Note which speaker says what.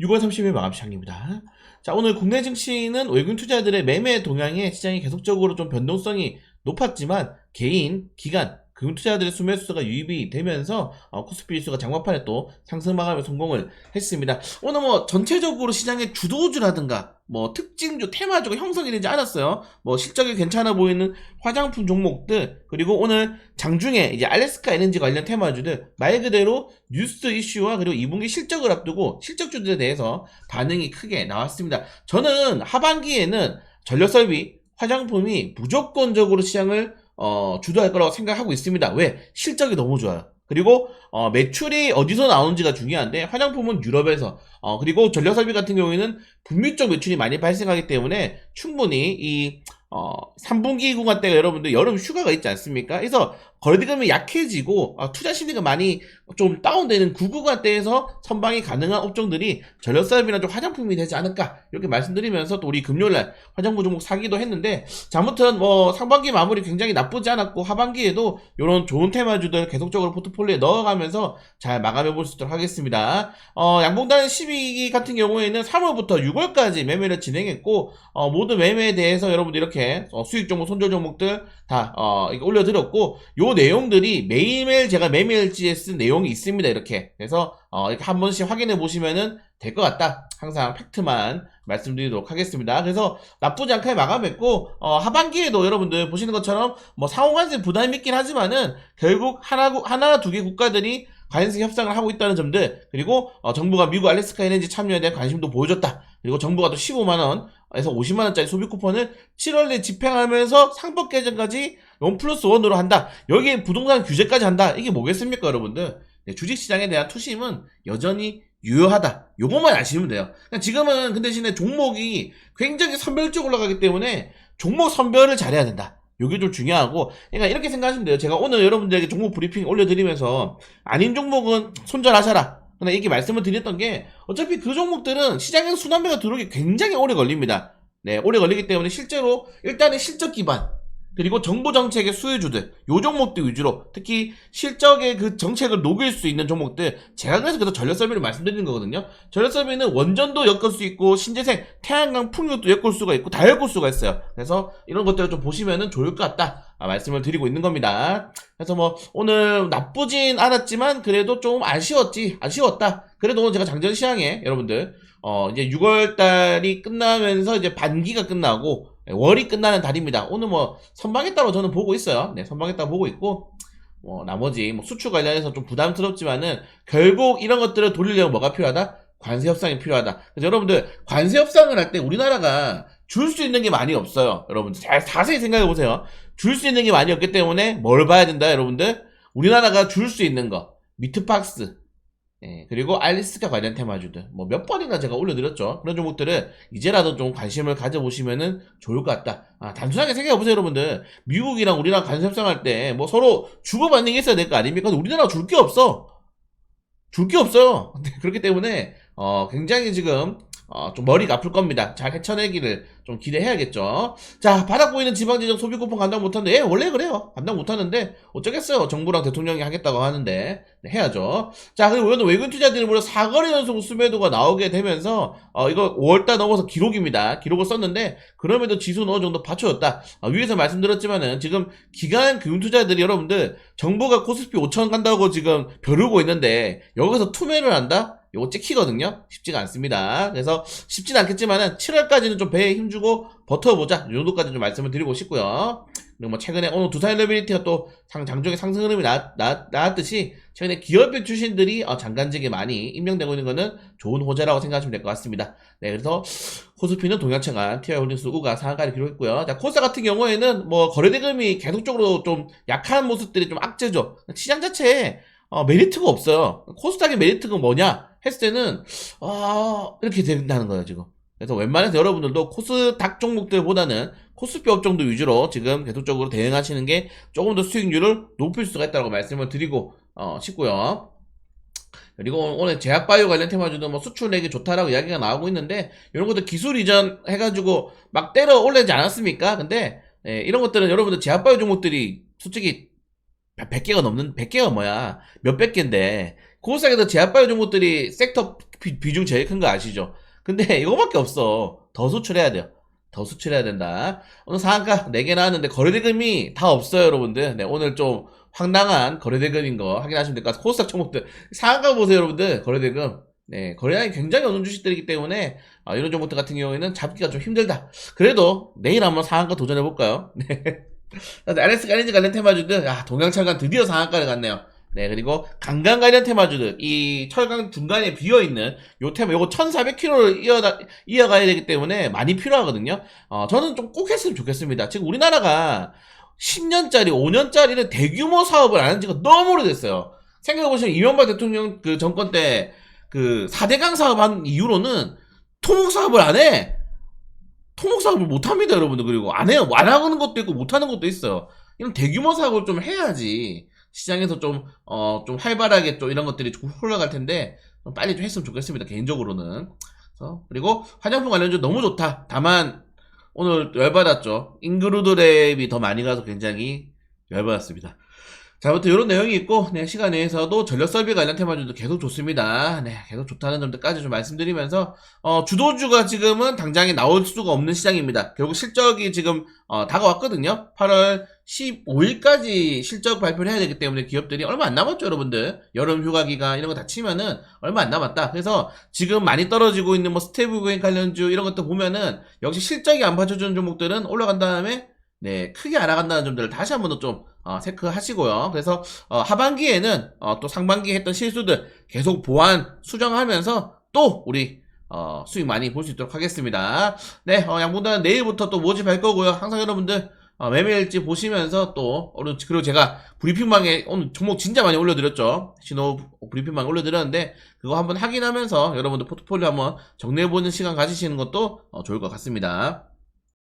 Speaker 1: 6월 30일 마감 시장입니다. 자, 오늘 국내 증시는 외국인 투자들의 매매 동향에 시장이 계속적으로 좀 변동성이 높았지만 개인, 기관, 금융 투자들의 수매수가 유입이 되면서 어, 코스피 지수가 장마판에 또 상승 마감에 성공을 했습니다. 오늘 뭐 전체적으로 시장의 주도주라든가 뭐 특징주, 테마주가 형성이 되지 않았어요. 뭐 실적이 괜찮아 보이는 화장품 종목들 그리고 오늘 장중에 이제 알래스카 에너지 관련 테마주들 말 그대로 뉴스 이슈와 그리고 2분기 실적을 앞두고 실적주들에 대해서 반응이 크게 나왔습니다. 저는 하반기에는 전력 설비, 화장품이 무조건적으로 시장을 어, 주도할 거라고 생각하고 있습니다. 왜? 실적이 너무 좋아요. 그리고 어, 매출이 어디서 나오는지가 중요한데 화장품은 유럽에서 어, 그리고 전력설비 같은 경우에는 북미 쪽 매출이 많이 발생하기 때문에 충분히 이 어, 3분기 구간 때가 여러분들 여름 휴가가 있지 않습니까? 그래서 거래대금이 약해지고 어, 투자 심리가 많이 좀 다운되는 그 구간대에서 선방이 가능한 업종들이 전력사업이나 좀 화장품이 되지 않을까 이렇게 말씀드리면서 또 우리 금요일날 화장품 종목 사기도 했는데 자 아무튼 뭐 상반기 마무리 굉장히 나쁘지 않았고 하반기에도 이런 좋은 테마주들 계속적으로 포트폴리오에 넣어가면서 잘 마감해 볼 수 있도록 하겠습니다. 어, 양봉단 12기 같은 경우에는 3월부터 6월까지 매매를 진행했고 어, 모든 매매에 대해서 여러분들 이렇게 어, 수익 종목, 손절 종목들 다 어, 올려드렸고 요 내용들이 매일매일 제가 매매일지에 쓴 내용이 있습니다. 이렇게 그래서 어, 이렇게 한 번씩 확인해 보시면은 될 것 같다. 항상 팩트만 말씀드리도록 하겠습니다. 그래서 나쁘지 않게 마감했고 어, 하반기에도 여러분들 보시는 것처럼 뭐 상호관세 부담이 있긴 하지만은 결국 하나 하나 두 개 국가들이 관세 협상을 하고 있다는 점들 그리고 어, 정부가 미국 알래스카 에너지 참여에 대한 관심도 보여줬다. 그리고 정부가 또 15만 원에서 50만 원짜리 소비 쿠폰을 7월 내 집행하면서 상법 개정까지 원 플러스 원으로 한다. 여기에 부동산 규제까지 한다. 이게 뭐겠습니까, 여러분들? 네, 주식시장에 대한 투심은 여전히 유효하다. 요것만 아시면 돼요. 그러니까 지금은 그 대신에 종목이 굉장히 선별적 올라가기 때문에 종목 선별을 잘해야 된다. 요게 좀 중요하고, 그러니까 이렇게 생각하시면 돼요. 제가 오늘 여러분들에게 종목 브리핑 올려드리면서 아닌 종목은 손절하셔라. 근데 이렇게 말씀을 드렸던 게 어차피 그 종목들은 시장에서 순환매가 들어오기 굉장히 오래 걸립니다. 네, 오래 걸리기 때문에 실제로 일단은 실적 기반 그리고 정부 정책의 수혜주들 요 종목들 위주로 특히 실적의 그 정책을 녹일 수 있는 종목들 제가 그래서 그래서 전력 설비를 말씀드리는 거거든요. 전력 설비는 원전도 엮을 수 있고 신재생, 태양광, 풍력도 엮을 수가 있고 다 엮을 수가 있어요. 그래서 이런 것들을 좀 보시면은 좋을 것 같다. 아, 말씀을 드리고 있는 겁니다. 그래서 뭐 오늘 나쁘진 않았지만 그래도 좀 아쉬웠지 아쉬웠다. 그래도 오늘 제가 장전 시황에 여러분들 어 이제 6월 달이 끝나면서 이제 반기가 끝나고 월이 끝나는 달입니다. 오늘 뭐 선방했다고 저는 보고 있어요. 네, 선방했다고 보고 있고 뭐 나머지 뭐 수출 관련해서 좀 부담스럽지만은 결국 이런 것들을 돌리려면 뭐가 필요하다? 관세 협상이 필요하다. 그래서 여러분들 관세 협상을 할 때 우리나라가 줄 수 있는 게 많이 없어요. 여러분들 잘 자세히 생각해 보세요. 줄 수 있는 게 많이 없기 때문에 뭘 봐야 된다, 여러분들? 우리나라가 줄 수 있는 거 미트박스 예, 그리고 알리스카 관련 테마주들 뭐 몇 번이나 제가 올려드렸죠. 그런 종목들을 이제라도 좀 관심을 가져보시면은 좋을 것 같다. 아, 단순하게 생각해 보세요, 여러분들. 미국이랑 우리랑 관세 협상할 때 뭐 서로 주고받는 게 있어야 될 거 아닙니까? 근데 우리나라가 줄게 없어. 줄 게 없어요. 네, 그렇기 때문에 어, 굉장히 지금 어, 좀 머리가 아플 겁니다. 잘 헤쳐내기를 좀 기대해야겠죠. 자, 바닥 보이는 지방지정 소비 쿠폰 감당 못하는데, 예, 원래 그래요. 감당 못하는데, 어쩌겠어요. 정부랑 대통령이 하겠다고 하는데, 네, 해야죠. 자, 그리고 오늘 외국인 투자들이 무려 4거래 연속 수매도가 나오게 되면서, 어, 이거 5월달 넘어서 기록입니다. 기록을 썼는데, 그럼에도 지수는 어느 정도 받쳐줬다. 어, 위에서 말씀드렸지만은, 지금 기간 금융 투자들이 여러분들, 정부가 코스피 5천 간다고 지금 벼르고 있는데, 여기서 투매를 한다? 요거 찍히거든요. 쉽지가 않습니다. 그래서 쉽진 않겠지만은 7월까지는 좀 배에 힘주고 버텨보자. 이 정도까지 좀 말씀을 드리고 싶고요. 그리고 뭐 최근에 오늘 두산 레빌리티가 또 상, 장중에 상승 흐름이 나, 나, 나왔듯이 최근에 기업별 출신들이 어, 장관직에 많이 임명되고 있는 거는 좋은 호재라고 생각하시면 될 것 같습니다. 네, 그래서 코스피는 동양청안, TI홀딩스 우가 상한가를 기록했고요. 자, 코스닥 같은 경우에는 뭐 거래대금이 계속적으로 좀 약한 모습들이 좀 악재죠. 시장 자체에 어, 메리트가 없어요. 코스닥의 메리트가 뭐냐? 했을 때는 아 이렇게 된다는 거예요 지금. 그래서 웬만해서 여러분들도 코스닥 종목들보다는 코스피 업종도 위주로 지금 계속적으로 대응하시는 게 조금 더 수익률을 높일 수가 있다고 말씀을 드리고 어, 싶고요. 그리고 오늘 제약바이오 관련 테마주도 뭐 수출액이 좋다라고 이야기가 나오고 있는데 이런 것도 기술 이전 해가지고 막 때려 올리지 않았습니까? 근데 예, 이런 것들은 여러분들 제약바이오 종목들이 솔직히 100개가 넘는 100개가 뭐야 몇백 개인데 고스닥에서 제약바이오 종목들이 섹터 비, 비중 제일 큰 거 아시죠? 근데 이거밖에 없어. 더 수출해야 돼요. 더 수출해야 된다. 오늘 상한가 4개 나왔는데 거래대금이 다 없어요, 여러분들. 네, 오늘 좀 황당한 거래대금인 거 확인하시면 될 것 같아요. 코스닥 종목들. 상한가 보세요, 여러분들. 거래대금. 네, 거래량이 굉장히 어느 주식들이기 때문에 아, 이런 종목들 같은 경우에는 잡기가 좀 힘들다. 그래도 내일 한번 상한가 도전해 볼까요? 네. LS 관련지 관련 테마주들, 아, 동양철강 드디어 상한가를 갔네요. 네, 그리고 강강 관련 테마주들, 이 철강 중간에 비어있는 요 테마, 요거 1400km를 이어가, 이어가야 되기 때문에 많이 필요하거든요. 어, 저는 좀 꼭 했으면 좋겠습니다. 지금 우리나라가 10년짜리, 5년짜리는 대규모 사업을 안 한 지가 너무 오래됐어요. 생각해보시면 이명박 대통령 그 정권 때 그 4대강 사업 한 이후로는 토목 사업을 안 해. 토목 사업을 못 합니다, 여러분들. 그리고 안 해요. 안 하는 것도 있고 못 하는 것도 있어요. 이런 대규모 사업을 좀 해야지 시장에서 좀, 어, 좀 활발하게 좀 이런 것들이 좀 흘러갈 텐데 좀 빨리 좀 했으면 좋겠습니다, 개인적으로는. 그리고 화장품 관련주 너무 좋다. 다만 오늘 열받았죠. 인그루드 랩이 더 많이 가서 굉장히 열받았습니다. 자, 아무튼 이런 내용이 있고, 네, 시간 내에서도 전력 설비 관련 테마주도 계속 좋습니다. 네, 계속 좋다는 점들까지 좀 말씀드리면서, 어, 주도주가 지금은 당장에 나올 수가 없는 시장입니다. 결국 실적이 지금, 어, 다가왔거든요. 8월 15일까지 실적 발표를 해야 되기 때문에 기업들이 얼마 안 남았죠, 여러분들. 여름 휴가 기간 이런 거 다 치면은 얼마 안 남았다. 그래서 지금 많이 떨어지고 있는 뭐 스테이블코인 관련주 이런 것도 보면은 역시 실적이 안 받쳐주는 종목들은 올라간 다음에 네, 크게 알아간다는 점들을 다시 한 번 더 좀, 어, 체크하시고요. 그래서, 어, 하반기에는, 어, 또 상반기에 했던 실수들 계속 보완, 수정하면서 또 우리, 어, 수익 많이 볼 수 있도록 하겠습니다. 네, 어, 양봉단은 내일부터 또 모집할 거고요. 항상 여러분들, 어, 매매일지 보시면서 또, 그리고 제가 브리핑방에 오늘 종목 진짜 많이 올려드렸죠. 신호 브리핑방 올려드렸는데, 그거 한번 확인하면서 여러분들 포트폴리오 한번 정리해보는 시간 가지시는 것도 어, 좋을 것 같습니다.